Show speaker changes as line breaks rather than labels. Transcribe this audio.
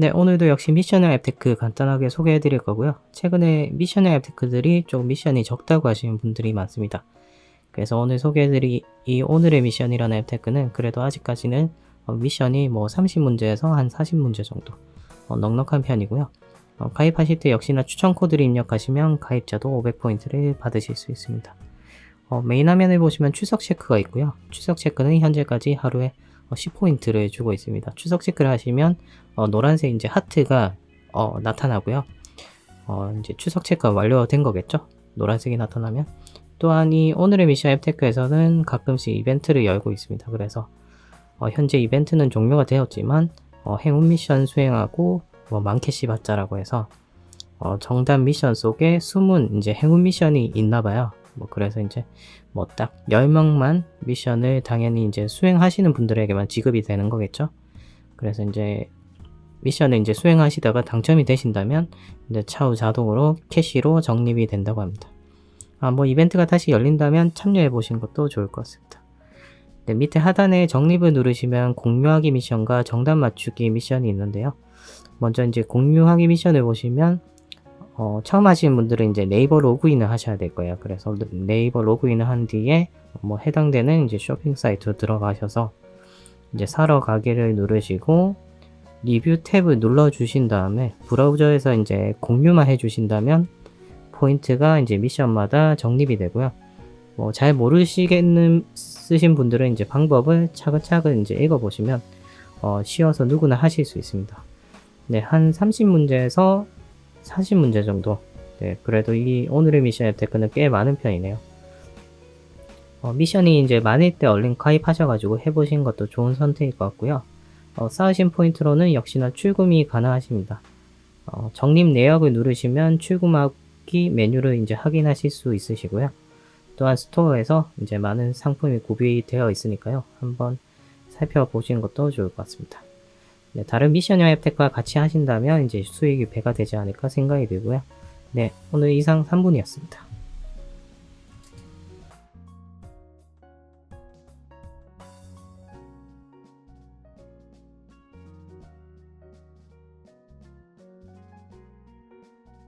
네, 오늘도 역시 미션형 앱테크 간단하게 소개해 드릴 거고요. 최근에 미션형 앱테크들이 좀 미션이 적다고 하시는 분들이 많습니다. 그래서 오늘 소개해 드릴 이 오늘의 미션이라는 앱테크는 그래도 아직까지는 어, 미션이 뭐 30문제에서 한 40문제 정도 어, 넉넉한 편이고요. 어, 가입하실 때 역시나 추천 코드를 입력하시면 가입자도 500포인트를 받으실 수 있습니다. 어, 메인 화면에 보시면 추석 체크가 있고요. 추석 체크는 현재까지 하루에 어, 10포인트를 주고 있습니다. 추석 체크를 하시면 어, 노란색 이제 하트가 어, 나타나고요. 어, 이제 추석 체크가 완료된 거겠죠? 노란색이 나타나면. 또한 이 오늘의 미션 앱테크에서는 가끔씩 이벤트를 열고 있습니다. 그래서 어, 현재 이벤트는 종료가 되었지만 어, 행운 미션 수행하고 뭐 만캐시 받자라고 해서 어, 정답 미션 속에 숨은 이제 행운 미션이 있나 봐요. 뭐 그래서 이제 뭐 딱 10명만 미션을 당연히 이제 수행하시는 분들에게만 지급이 되는 거겠죠. 그래서 이제 미션을 이제 수행하시다가 당첨이 되신다면 이제 차후 자동으로 캐시로 적립이 된다고 합니다. 아, 뭐 이벤트가 다시 열린다면 참여해 보시는 것도 좋을 것 같습니다. 네, 밑에 하단에 적립을 누르시면 공유하기 미션과 정답 맞추기 미션이 있는데요. 먼저 이제 공유하기 미션을 보시면 어, 처음 하시는 분들은 이제 네이버 로그인을 하셔야 될 거예요. 그래서 네이버 로그인을 한 뒤에 뭐 해당되는 이제 쇼핑 사이트로 들어가셔서 이제 사러 가기를 누르시고 리뷰 탭을 눌러 주신 다음에 브라우저에서 이제 공유만 해 주신다면 포인트가 이제 미션마다 적립이 되고요. 뭐 잘 모르시겠는 쓰신 분들은 이제 방법을 차근차근 이제 읽어 보시면 어, 쉬워서 누구나 하실 수 있습니다. 네, 한 30문제에서 40문제 정도. 네, 그래도 이 오늘의 미션 앱테크는 꽤 많은 편이네요. 어, 미션이 이제 많을 때 얼른 가입하셔가지고 해보신 것도 좋은 선택일 것 같고요. 어, 쌓으신 포인트로는 역시나 출금이 가능하십니다. 어, 적립 내역을 누르시면 출금하기 메뉴를 이제 확인하실 수 있으시고요. 또한 스토어에서 이제 많은 상품이 구비되어 있으니까요. 한번 살펴보시는 것도 좋을 것 같습니다. 네, 다른 미션형 앱텍과 같이 하신다면 이제 수익이 배가 되지 않을까 생각이 들고요. 네, 오늘 이상 3분이었습니다.